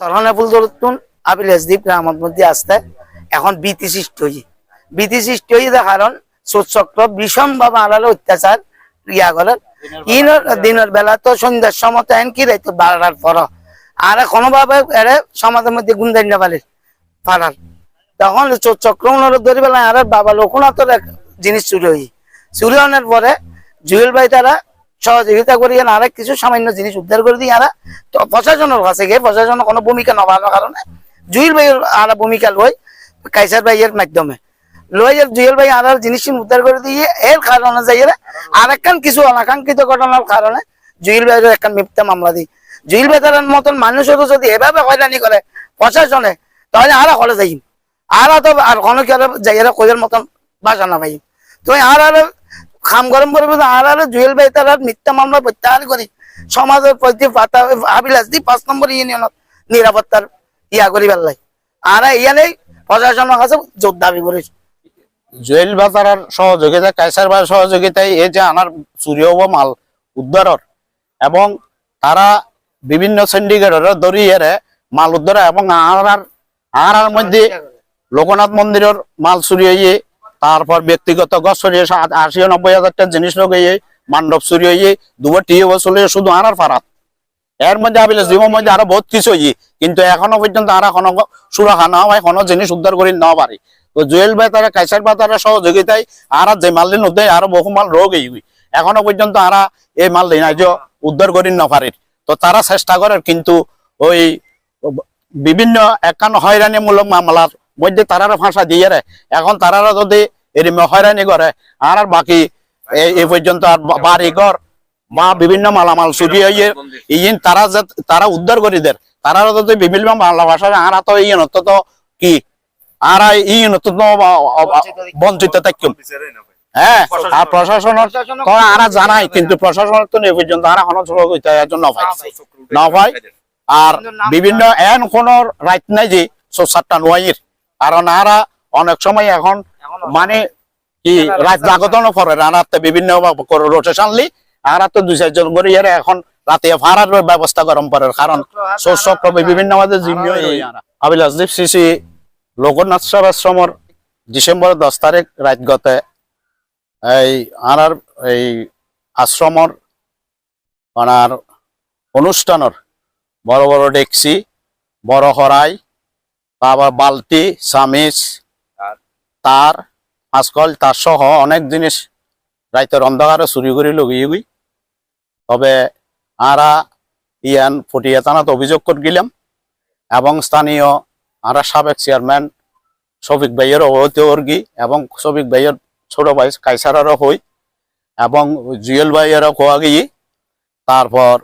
চরহনা ফুল ধরতুন আবিল এসদীপ গ্রামের মধ্যে আসতে। এখন ভীতি সৃষ্টি হয়েছে। ভীতি সৃষ্টি হয়েছে কারণ চক্র ভীষণ ভাবে আড়ালে অত্যাচার ইয়া করেন ইনের দিনের বেলা তো সন্ধ্যার সময় তো এন কি রাইতো বারোটার পর। আর কোনোভাবে এরে সমাজের মধ্যে গুন্দাই না পারে। পারার তখন চক্র ধরে বেলা আর বাবা লোকনাথের জিনিস চুরি হয়েছে। চুরি হওয়ার পরে জুয়েল ভাই তারা সহযোগিতা করি আর কিছু সামান্য জিনিস উদ্ধার করে দিই আর তো প্রশাসনের কাছে গিয়ে প্রশাসনের কোনো ভূমিকা নবানোর কারণে জুয়েল ভাইয়ের আর ভূমিকা লই কাইসার ভাইয়ের মাধ্যমে লই জুয়েল ভাই আর জিনিস উদ্ধার করে দিয়ে। এর কারণে যাই আর একখান কিছু অনাকাঙ্ক্ষিত ঘটনার কারণে জুয়েল ভাইয়ের একখান মামলা দিই জুয়েল ভাই মতন মানুষেরও যদি এভাবে হয়রানি করে প্রশাসনে তাহলে আর হলে যাই আর তো আর কোনো কইয়ের মতন বাসা ভাই তো আর আর খাম গরম করব আর আর জুয়েল ভাই তার মিথ্যা মামলা প্রত্যাহার করি সমাজের প্রতি পাতা হাবিলাস দি পাঁচ নম্বর ইউনিয়নত নিরাপত্তার ইয়া করি পেলাই আর ইয়ানে প্রশাসনের কাছে জোর দাবি করেছে জুয়েল বাজারের সহযোগিতা কাইসার বাজার সহযোগিতায় এই যে আনার চুরি হব মাল উদ্ধারর এবং তারা বিভিন্ন সিন্ডিকেটের দরিয়ে মাল উদ্ধার এবং আনার আনার মধ্যে লোকনাথ মন্দিরের মাল চুরি হয়ে তারপর ব্যক্তিগত গছ চুরিয়ে আশি নব্বই হাজার টাকা জিনিস লগাইয়ে মান্ডব চুরি হয়ে দুবার টিয়ে শুধু আনার ফারাত। এর মধ্যে আবিলে জীবন মধ্যে আরও বহুত কিছু হয়ে কিন্তু এখনও পর্যন্ত আর কোনো সুরাখা না হয় কোনো জিনিস উদ্ধার করে না পারে। তো জুয়েল ভাই তারা, কাইসার বা তারা সহযোগিতায় আর যে মাল দিন উদ্ধার আরও বহু মাল রোগ এই এখনও পর্যন্ত আর এই মাল দিন আজ উদ্ধার করি না পারে। তো তারা চেষ্টা করে, কিন্তু ওই বিভিন্ন একান্ন হয়রানিমূলক মামলার মধ্যে তারারা ফাঁসা দিয়ে রে। এখন তারারা যদি এরম হয়রানি করে আর আর বাকি এই- এই পর্যন্ত আর বাড়ি ঘর বা বিভিন্ন মালামাল চুরি হয়ে ইন তারা যে তারা উদ্ধার করি দের তারা যদি বিভিন্ন বাংলা ভাষা আর তো ইন তো কি? আর ইন তো বঞ্চিত থাকুন। হ্যাঁ আর প্রশাসনের তো আরা জানাই কিন্তু প্রশাসনের তো নেই পর্যন্ত আর এখনও ছোট হইতে এর জন্য ভাই। না ভাই আর বিভিন্ন এন কোন নাই যে সাতটা নোয়াইয়ের কারণ আরা অনেক সময় এখন মানে কি রাত জাগত করে রাতে বিভিন্ন রোটেশন লি আর তো দুই চারজন করে ইয়ারে এখন রাতে ভাড়ার ব্যবস্থা গরম করে কারণ শস্য বিভিন্ন আমাদের জিম্মি আবিল আসদীপ সিসি লোকনাথ সাহেব আশ্রমর ডিসেম্বর দশ তারিখ রাত গতে এই আনার এই আশ্রমর আনার অনুষ্ঠানের বড় বড় ডেকসি বড় হরাই তারপর বালতি চামিচ তার। আজকাল তার সহ অনেক জিনিস রাইতের অন্ধকারে চুরি করে লগিয়ে গই তবে আরা ইয়ান ফটিয়া থানাত অভিযোগ করে গেলাম এবং স্থানীয় আরা সাবেক চেয়ারম্যান শফিক ভাইয়ের অবহতি অর্গি এবং শফিক ভাইয়ের ছোট ভাই কাইসারারও হই এবং জুয়েল ভাইয়েরও কোয়া গিয়ে তারপর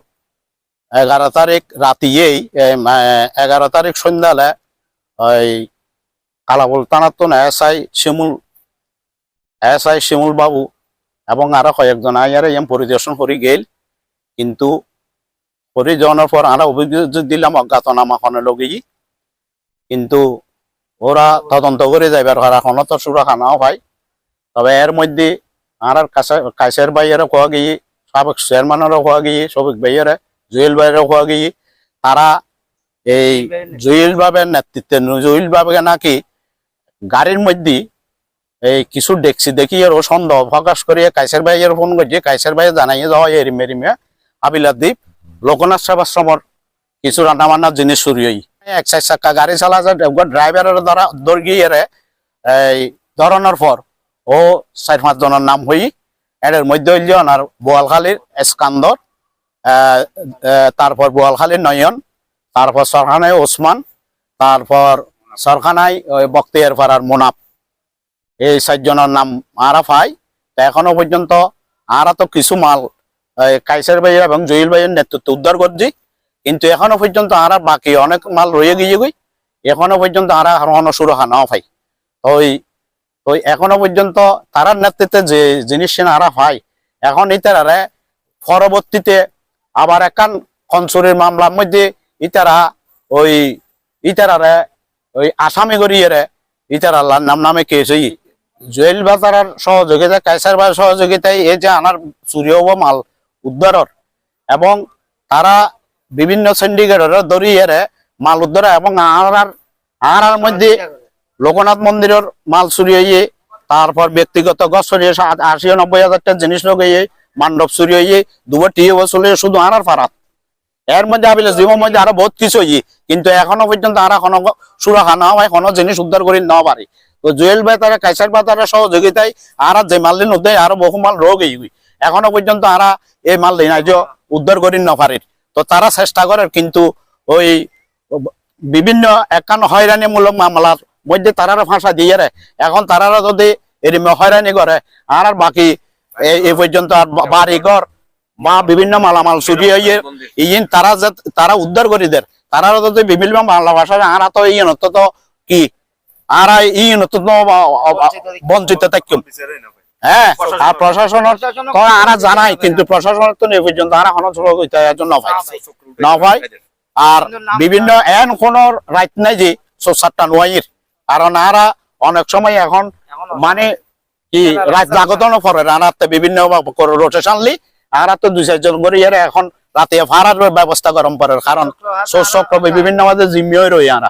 এগারো তারিখ রাতিয়েই এগারো তারিখ সন্ধ্যালে ওই কালাবুল S I Shimul S I Shimul বাবু এবং আরও কয়েকজন আই আইয়ারে এম পরিদর্শন করে গেল। কিন্তু পরিজনের পর আমরা অভিযোগ দিলাম অজ্ঞাতনামা খনে লগি। কিন্তু ওরা তদন্ত করে যাইবার কারা কোনো তো সুরাখা নাও ভাই তবে এর মধ্যে আর কাছের ভাইয়েরও কোয়া গিয়ে, সাবেক চেয়ারম্যানেরও কোয়া গিয়ে, সবিক ভাইয়েরে জুয়েল ভাইয়েরও কোয়া গিয়ে, তারা এই জুয়েল বাবের নেতৃত্বে জুয়েল বাবে নাকি গাড়ির মধ্যে এই কিছু দেখছি দেখি ও সন্দেহ প্রকাশ করিয়ে কাইসের ভাইয়ের ফোন করছে কাইসের ভাই জানাইয়ে যাওয়া এরিমে এরিমে আবিলার দ্বীপ লোকনাথ সেবাশ্রমর কিছু রান্না বান্নার জিনিস চুরি হই। এক চার চাক্কা গাড়ি চালা যায় ড্রাইভারের দ্বারা দৌড় গিয়ে এই ধরনের পর ও চার পাঁচ জনের নাম হই। এর মধ্যে হইল আর বোয়ালখালীর আহ, তারপর বোয়ালখালীর নয়ন তারপর সরখানায় ওসমান, তারপর সরখানায় ওই বক্তিয়ার পাড়ার মোনাফ। এই চারজনের নাম আরা পাই এখনও পর্যন্ত আরা তো কিছু মাল কাইসার ভাইয়ের এবং জহিল ভাইয়ের নেতৃত্বে উদ্ধার করছি। কিন্তু এখনও পর্যন্ত আরা বাকি অনেক মাল রয়ে গিয়ে গই। এখনও পর্যন্ত আরা কোনো সুরক্ষা নাও পাই। তো ওই তো এখনও পর্যন্ত তারার নেতৃত্বে যে জিনিস আরা পাই এখন ইতারারে পরবর্তীতে আবার একান কনসুরের মামলার মধ্যে ইতারা ওই ইতারারে, ওই আসামি করিয়ে ইতারা নাম নামে কেস হই জুয়েল বাজারের সহযোগিতা কাইসার বাজার সহযোগিতায় এই যে আনার চুরি হব মাল উদ্ধারর এবং তারা বিভিন্ন সিন্ডিকেটের দরিয়ে মাল উদ্ধার এবং আর আর মধ্যে লোকনাথ মন্দিরের মাল চুরি হইয়ে, তারপর ব্যক্তিগত গছ চুরি হয়েছে আ- আশি নব্বই হাজার টাকা জিনিস লগাইয়ে মান্ডব চুরি হইয়ে দুবার টিয়ে চলে শুধু আর ফারাত। এর মধ্যে আবিলে জীবন মধ্যে আরও বহুত কিছু হইয়ে কিন্তু এখনও পর্যন্ত আর কোনো সুরাখা না হয়, কোনো জিনিস উদ্ধার করে না পারে। তো জুয়েল বেতারে কাইসার বেতারে সহযোগিতায় আর যে মাল দিন উদ্ধার আরও বহু মাল রোগ এই এখনও পর্যন্ত আর এই মাল দিন আজ উদ্ধার করি না পারে। তো তারা চেষ্টা করে, কিন্তু ওই বিভিন্ন একান হয়রানিমূলক মামলার মধ্যে তারারা ফাঁসা দিয়ে রে। এখন তারারা যদি এরম হয়রানি করে, আর বাকি এই- পর্যন্ত আর বা- বাড়ি ঘর বা বিভিন্ন মালামাল চুরি হয়ে ইন তারা যে তারা উদ্ধার করে দেয় তারা যদি বিভিন্ন বাংলা ভাষায় আর তো ইন তো কি? আর ইন তো বঞ্চিত থাকুম হ্যাঁ আর প্রশাসনের তো আর জানাই কিন্তু প্রশাসনের তো এই পর্যন্ত আর জন্য বিভিন্ন এন কোন রাইট নাই যে সোসারটা নোয়াইয়ের কারণ আরা অনেক সময় এখন মানে কি রাত জাগত পরে রাতে বিভিন্ন রোটেশন লি আর তো দুই চারজন করে ইয়ারে এখন রাতে ভাড়ার ব্যবস্থা গরম পরে কারণ শস্য বিভিন্ন আমাদের জিম্মি রই আরা।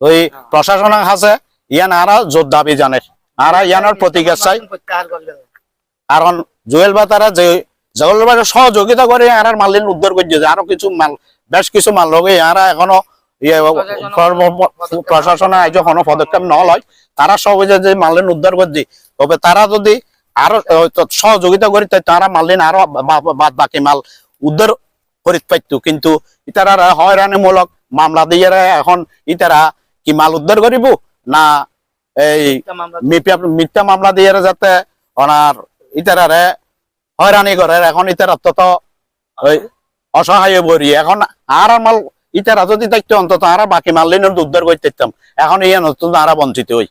ওই প্রশাসনের কাছে ইয়ান আরা জোর দাবি জানে আরা ইয়ানোর প্রতিকার চাই কারণ জুয়েল বা তারা যে জগল সহযোগিতা করে আর মালিন উদ্ধার করছে আরও কিছু মাল, বেশ কিছু মাল লগে আরা এখনও ইয়ে কর্ম- প্রশাসনে আজ কোনো পদক্ষেপ ন লয় তারা সহজে যে মালিন উদ্ধার করছে। তবে তারা যদি আরও সহযোগিতা করি তারা মালিন আরও বাদ বাকি মাল উদ্ধার করিতে পারতো কিন্তু ইতারা হয়রানিমূলক মামলা দিয়ে এখন ইতারা কি মাল উদ্ধার করিব? না এই মিথ্যা- মামলা দিয়ে। যাতে ওনার ইতারারে হয়রানি করে এখন ইতারা তো তো ওই অসহায় বরি এখন আর মাল ইতারা যদি থাকতো অন্তত আর বাকি মাল লিনের উদ্ধার করতে এখন এই নতুন আর বঞ্চিত হই।